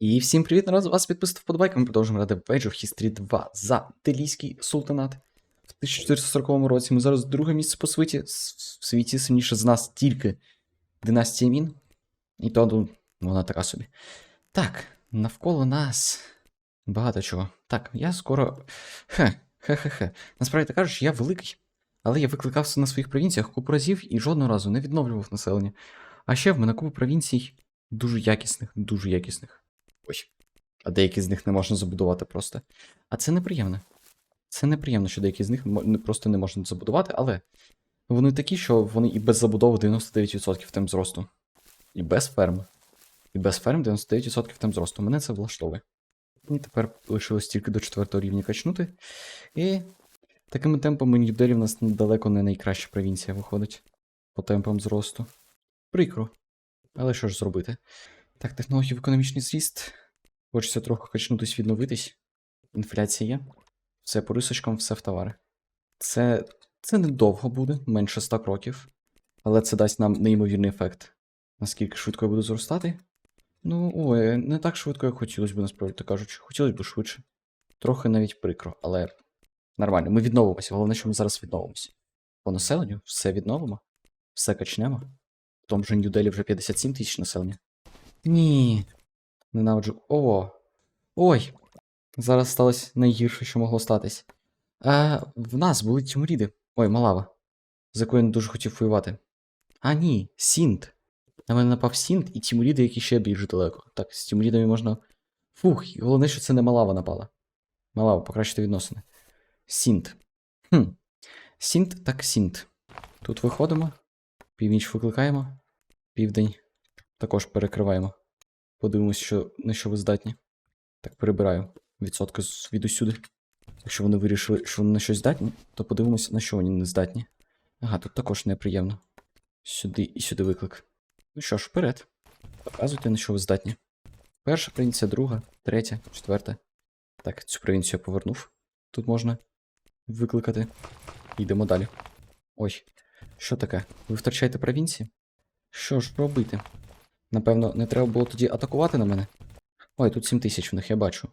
І всім привіт, народ, вас підписати вподобайка. Ми продовжуємо ради Page of History 2 за Делійський султанат. В 1440 році ми зараз друге місце по світі. В світі сильніше з нас тільки династія Мін. І то ну, вона така собі. Так, навколо нас багато чого. Так, я скоро. Хе, хе-хе-хе. Насправді кажучи, я великий. Але я викликався на своїх провінціях купу разів і жодного разу не відновлював населення. А ще в мене купа провінцій дуже якісних, дуже якісних. Ой. А деякі з них не можна забудувати просто. А це неприємно. Це неприємно, що деякі з них просто не можна забудувати, але вони такі, що вони і без забудови 99% тем зросту. І без ферм. І без ферм 99% тем зросту. Мене це влаштовує. Мені тепер лишилось тільки до 4 рівня качнути. І такими темпами Нью-Делі в нас далеко не найкраща провінція виходить по темпам зросту. Прикро. Але що ж зробити? Так, технології в економічний зріст. Хочеться трохи качнутись, відновитись. Інфляція. Все по рисочкам, все в товари. Це, це недовго буде, менше 100 кроків. Але це дасть нам неймовірний ефект. Наскільки швидко я буду зростати? Ну, ой, не так швидко, як хотілося б, насправді кажучи. Хотілося б швидше. Трохи навіть прикро, але нормально. Ми відновимося. Головне, що ми зараз відновимося. По населенню все відновимо, все качнемо. В тому же Нью-Делі вже 57 тисяч населення. Ні. Ненавиджу. О. Ой. Зараз сталося найгірше, що могло статись. А, в нас були тюмуріди. Ой, Малава. За якою я не дуже хотів воювати. А, ні, Сінт. На мене напав Сінт і Тімуріди, які ще більш далеко. Так, з Тімурідами можна. Фух, головне, що це не Малава напала. Малава, покращити відносини. Сінт. Хм. Сінт так Сінт. Тут виходимо. Північ викликаємо. Південь також перекриваємо. Подивимось, що, на що ви здатні. Так, перебираю відсотки від усюди. Якщо вони вирішили, що вони на щось здатні, то подивимося, на що вони не здатні. Ага, тут також неприємно. Сюди і сюди виклик. Ну що ж, вперед. Показуйте, на що ви здатні. Перша провінція, друга, третя, четверта. Так, цю провінцію я повернув. Тут можна викликати. Йдемо далі. Ой, що таке? Ви втрачаєте провінції? Що ж робити? Напевно, не треба було тоді атакувати на мене. Ой, тут 7 тисяч в них, я бачу.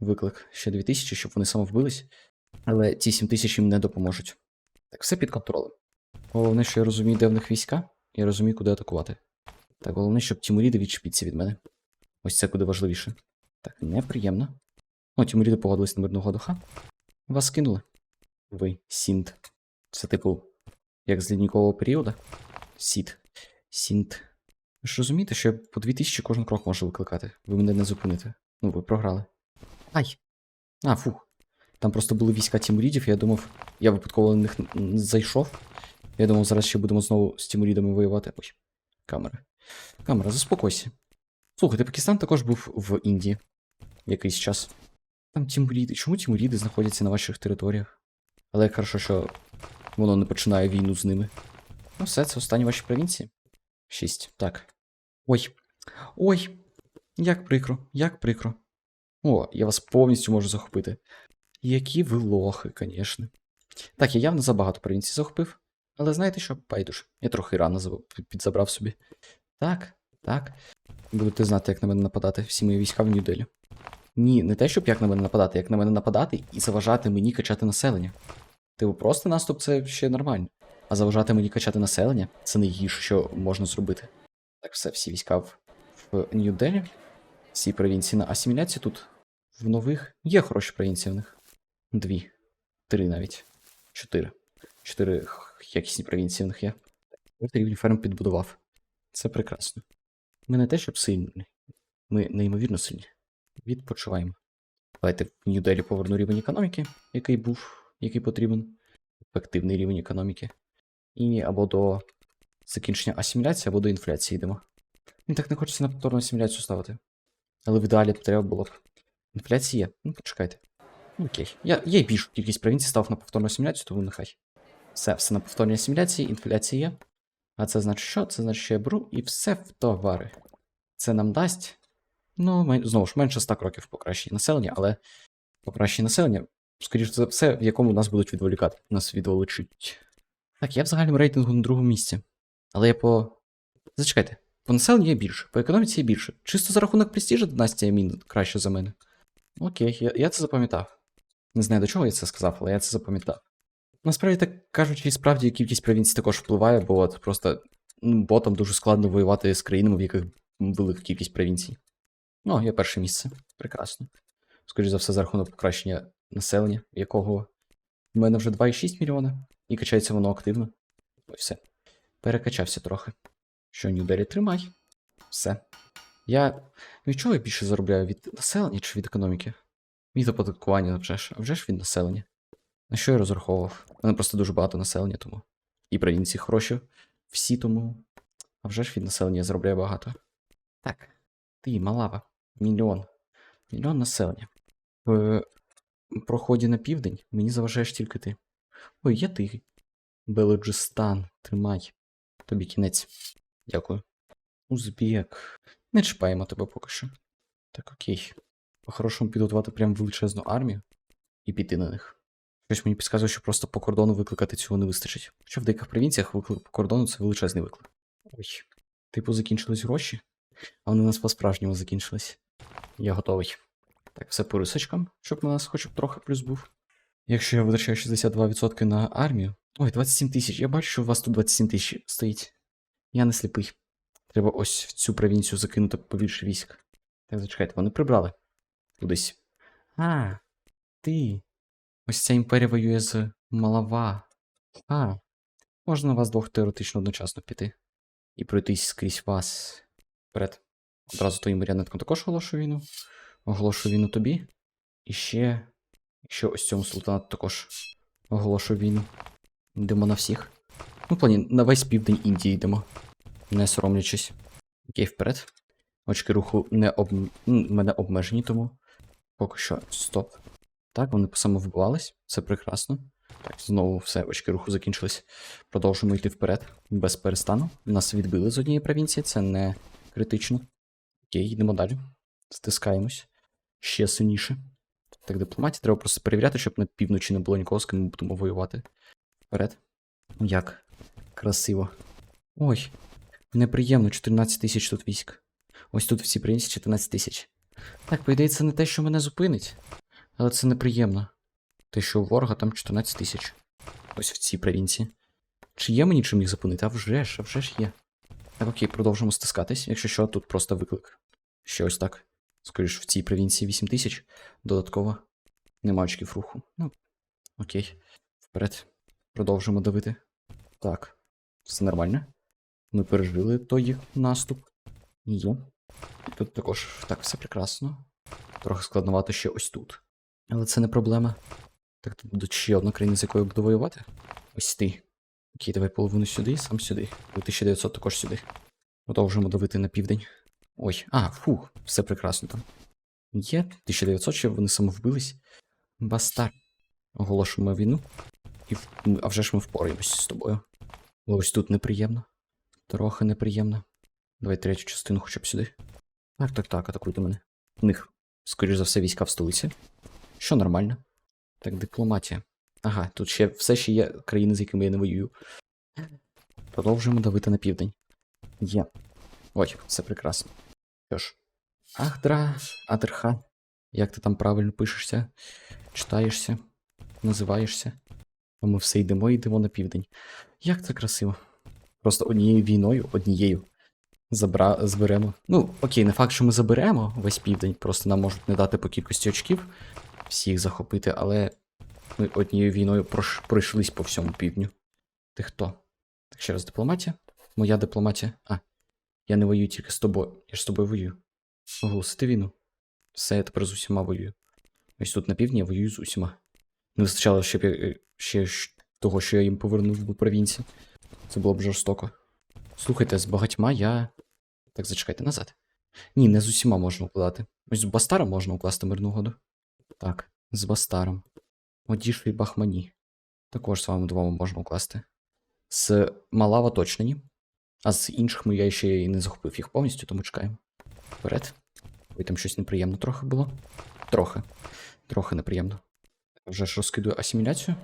Виклик ще 2 тисячі, щоб вони самовбились. Але ці 7 тисяч їм не допоможуть. Так, все під контролем. Головне, що я розумію, де в них війська, я розумію, куди атакувати. Так, головне, щоб Тімуріди відчепіться від мене. Ось це куди важливіше. Так, неприємно. О, Тімуріди погодились на мирного духа. Вас кинули. Ви, Сінт. Це типу, як з ліднікового періоду? Сіт. Сінт. Ви ж розумієте, що я по 2000 кожен крок можу викликати. Ви мене не зупините. Ну, ви програли. Ай! А, фух. Там просто були війська Тімурідів, я думав, я випадково на них зайшов. Я думав, зараз ще будемо знову з Тімурідами воювати. Ой, камера. Камера, заспокойся. Слухайте, Пакистан також був в Індії якийсь час. Там Тімуріди. Чому Тімуріди знаходяться на ваших територіях? Але як хорошо, що воно не починає війну з ними. Ну, все, це останні ваші провінції. Шість. Так. Ой. Ой. Як прикро, як прикро. О, я вас повністю можу захопити. Які ви лохи, звісно. Так, я явно забагато провінцій захопив. Але знаєте що, байдуже. Я трохи рано підзабрав собі. Так, так. Будете знати, як на мене нападати всі мої війська в Нью-Делі. Ні, не те, щоб як на мене нападати, як на мене нападати і заважати мені качати населення. Типу, просто наступ це ще нормально. А заважати мені качати населення це найгірше, що можна зробити. Так, все, всі війська в, в Нью-Делі. Всі провінції на асиміляцію тут. В нових є хороші провінції в них. Дві. Три навіть. Чотири. Чотири якісні провінції в них є. Четвертий рівень ферм підбудував. Це прекрасно. Ми не те, щоб сильні. Ми неймовірно сильні. Відпочиваємо. Давайте в Нью-Делі поверну рівень економіки, який був, який потрібен. Ефективний рівень економіки. І або до закінчення асиміляції, або до інфляції йдемо. Мені так не хочеться на повторну асиміляцію ставити. Але в ідеалі треба було б. Інфляція. Ну, почекайте. Ну, Окей. Я, я й більшу кількість провінцій став на повторну асиміляцію, тому нехай. Все, все на повторній асиміляції, інфляція є. А це значить що? Це значить, що я беру і все в товари. Це нам дасть. Ну, знову ж, менше 100 кроків покращення населення, але покращення населення, скоріш за все, в якому нас будуть відволікати. Нас відволічуть. Так, я в загальному рейтингу на другому місці. Але я по. Зачекайте. По населенню є більше, по економіці є більше. Чисто за рахунок престижу династія Мін краще за мене. Окей, я, я це запам'ятав. Не знаю, до чого я це сказав, але я це запам'ятав. Насправді, так кажучи, і справді кількість провінцій також впливає, бо от просто ну, ботам дуже складно воювати з країнами, в яких велика кількість провінцій. Ну, є перше місце. Прекрасно. Скоріше за все, за рахунок покращення населення, якого в мене вже 2,6 мільйона, і качається воно активно. Ось все. Перекачався трохи. Що, Ньюбері, тримай. Все. Я від чого я більше заробляю? Від населення чи від економіки? Від оподаткування вже ж, а вже ж від населення. На що я розраховував? Мене просто дуже багато населення, тому. І провінції хороші. Всі тому. А вже ж від населення я заробляю багато. Так. Ти, малава. Мільйон. Мільйон населення. В проході на південь мені заважаєш тільки ти. Ой, є ти. Белоджистан, тримай. Тобі кінець. Дякую. Узбек. Не чіпаємо тебе поки що. Так, окей. По-хорошому підготувати прям величезну армію і піти на них. Щось мені підказує, що просто по кордону викликати цього не вистачить. Хоча в деяких провінціях виклик по кордону це величезний виклик. Ой. Типу, закінчились гроші, а вони у нас по-справжньому закінчились. Я готовий. Так, все по рисочкам, щоб у нас хоч б трохи плюс був. Якщо я витрачаю 62% на армію. Ой, 27 тисяч. Я бачу, що у вас тут 27 тисяч стоїть. Я не сліпий. Треба ось в цю провінцію закинути побільше військ. Так, зачекайте, вони прибрали. Кудись. А, ти. Ось ця імперія воює з Малава. А. Можна на вас двох теоретично одночасно піти. І пройтись скрізь вас. Вперед. Одразу твоїм маріонеткам також оголошую війну. Оголошую війну тобі. І ще. Ще ось цьому султанату також оголошую війну. Йдемо на всіх. Ну, в плані, на весь південь Індії йдемо. Не соромлячись. Окей, вперед. Очки руху не об... мене обмежені, тому. Поки що стоп. Так, вони самовбивались. Це прекрасно. Так, знову все, очки руху закінчились. Продовжуємо йти вперед, без перестану. Нас відбили з однієї провінції, це не критично. Окей, йдемо далі. Стискаємось. Ще сильніше. Так, дипломатія треба просто перевіряти, щоб на півночі не було нікого, з ким ми будемо воювати. Вперед. Ну, Як? Красиво. Ой, неприємно, 14 тисяч тут військ. Ось тут всі провінції 14 тисяч. Так, по ідеї, це не те, що мене зупинить. Але це неприємно. Те, що у ворога там 14 тисяч. Ось в цій провінції. Чи є мені чим їх зупинити? А вже ж, а вже ж є. Так, окей, продовжимо стискатись. Якщо що, тут просто виклик. Ще ось так. Скоріш, в цій провінції 8 тисяч. Додатково. Нема очків руху. Ну, окей. Вперед. Продовжимо давити. Так. Все нормально. Ми пережили той наступ. Є. Тут також так, все прекрасно. Трохи складновато ще ось тут. Але це не проблема. Так, тут буде ще одна країна, з якою буду воювати. Ось ти. Окей, давай половину сюди, сам сюди. І 1900 також сюди. Продовжуємо давити на південь. Ой, а, фух, все прекрасно там. Є 1900, ще вони самовбились. Бастар. Оголошуємо війну. І а вже ж ми впораємось з тобою. Ось тут неприємно. Трохи неприємно. Давай третю частину хоча б сюди. Так, так, так, атакуйте мене. У них, скоріш за все, війська в столиці. Що нормально. Так, дипломатія. Ага, тут ще все ще є країни, з якими я не воюю. Продовжуємо давити на південь. Є. Ой, все прекрасно. Що ж. Ахдра, Адерха. Як ти там правильно пишешся, читаєшся, називаєшся. А ми все йдемо і йдемо на південь. Як це красиво. Просто однією війною, однією. Забра... Зберемо. Ну, окей, не факт, що ми заберемо весь південь, просто нам можуть не дати по кількості очків всіх захопити, але ми однією війною прош... пройшлись по всьому півдню. Ти хто? Так ще раз дипломатія? Моя дипломатія. А, я не воюю тільки з тобою. Я ж з тобою воюю. Оголосити війну. Все, я тепер з усіма воюю. Ось тут на півдні я воюю з усіма. Не вистачало ще, б ще того, що я їм повернув до провінції. Це було б жорстоко. Слухайте, з багатьма я. Так, зачекайте назад. Ні, не з усіма можна укладати. Ось з Бастаром можна укласти мирну угоду. Так, з Бастаром. Одішу і Бахмані. Також з вами двома можна укласти. З Малава точно ні. А з інших ми я ще й не захопив їх повністю, тому чекаємо. Вперед. Ой, там щось неприємно трохи було. Трохи. Трохи неприємно. Вже ж розкидую асиміляцію.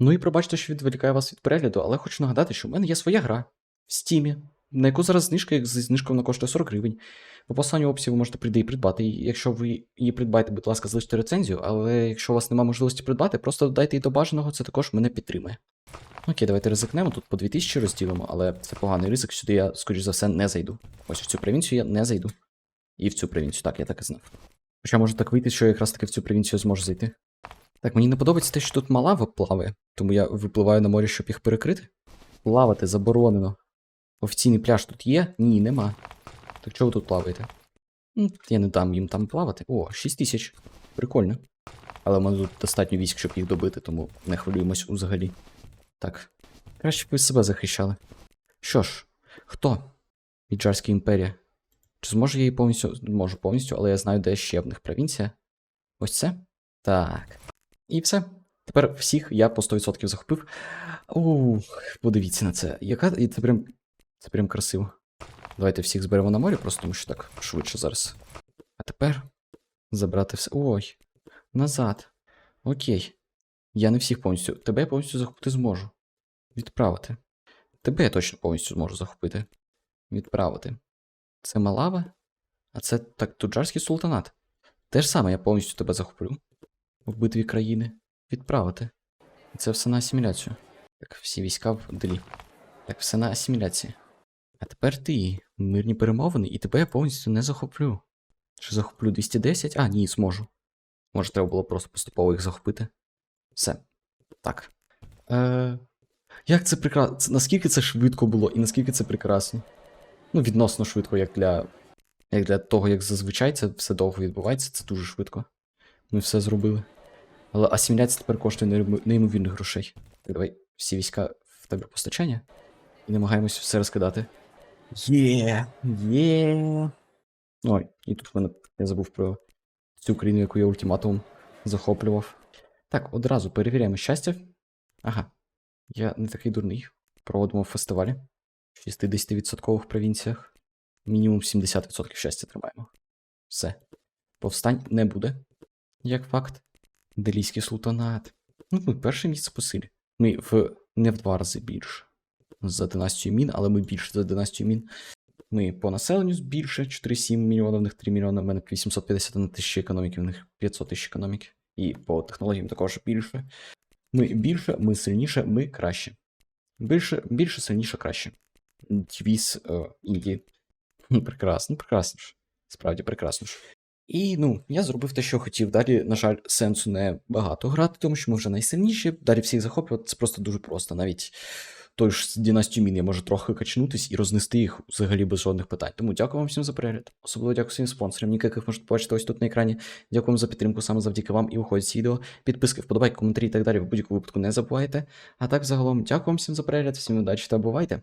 Ну і пробачте, що відволікаю вас від перегляду, але хочу нагадати, що в мене є своя гра в стімі. на яку зараз знижка, як зі знижкою вона коштує 40 гривень. В описанні описі ви можете прийти і придбати. І якщо ви її придбаєте, будь ласка, залиште рецензію, але якщо у вас немає можливості придбати, просто додайте її до бажаного, це також мене підтримує. Окей, давайте ризикнемо. Тут по 2000 розділимо, але це поганий ризик. Сюди я, скоріш за все, не зайду. Ось в цю провінцію я не зайду. І в цю провінцію, так, я так і знав. Хоча може так вийти, що я якраз таки в цю провінцію зможу зайти. Так, мені не подобається те, що тут мала плаває, тому я випливаю на море, щоб їх перекрити. Плавати заборонено. Офіційний пляж тут є? Ні, нема. Так чого ви тут плаваєте? Я не дам їм там плавати. О, 6 тисяч. Прикольно. Але в мене тут достатньо військ, щоб їх добити, тому не хвилюємось взагалі. Так. Краще б ви себе захищали. Що ж, хто? Віджарська імперія. Чи зможу я її повністю. Можу повністю, але я знаю, де ще в них провінція. Ось це? Так. І все. Тепер всіх я по 100% захопив. Ух, подивіться на це. Яка. І це прям. Це прям красиво. Давайте всіх зберемо на морі, просто тому що так швидше зараз. А тепер забрати все. Ой. Назад. Окей. Я не всіх повністю. Тебе я повністю захопити зможу. Відправити. Тебе я точно повністю зможу захопити. Відправити. Це Малава? А це так туджарський султанат. Те ж саме я повністю тебе захоплю. В битві країни. Відправити. І це все на асиміляцію. Так, всі війська в делі. Так, все на асиміляції. А тепер ти. Мирні перемовини, і тебе я повністю не захоплю. Чи захоплю 210? А, ні, зможу. Може, треба було просто поступово їх захопити. Все. Так. Е... Як це прекрасно. Наскільки це швидко було і наскільки це прекрасно? Ну, відносно швидко, як для. Як для того, як зазвичай це все довго відбувається, це дуже швидко. Ми все зробили. Але асиміляція тепер коштує неймовірних грошей. Так, давай всі війська в тебе постачання. І намагаємось все розкидати. Є! Є! Ой, і тут в мене я забув про цю країну, яку я ультиматум захоплював. Так, одразу перевіряємо щастя. Ага. Я не такий дурний. Проводимо фестивалі в 60% провінціях. Мінімум 70% щастя тримаємо. Все. Повстань не буде. Як факт. Делійський султанат. Ну, ми перше місце по силі. Ми в не в два рази більше. За династію мін, але ми більше за династію мін. Ми по населенню більше 4,7 мільйона, в них 3 мільйони, в мене 850 на тисячі економіки, в них 500 тисяч економіки. І по технологіям також більше. Ми більше, ми сильніше, ми краще. Більше, більше, сильніше, краще. Твіс е, Індії. Ну, Прекрасно, ж. Справді прекрасно ж. І ну, я зробив те, що хотів. Далі, на жаль, сенсу не багато грати, тому що ми вже найсильніші. Далі всіх захоплювати це просто дуже просто. Навіть той ж Дінастію Мін я можу трохи качнутись і рознести їх взагалі без жодних питань. Тому дякую вам всім за перегляд. Особливо дякую своїм спонсорам, ніяких яких можете побачити ось тут на екрані. Дякую вам за підтримку саме завдяки вам і виходить ці відео. Підписки, вподобайки, коментарі і так далі в будь-якому випадку не забувайте. А так загалом дякую вам всім за перегляд, всім удачі та бувайте!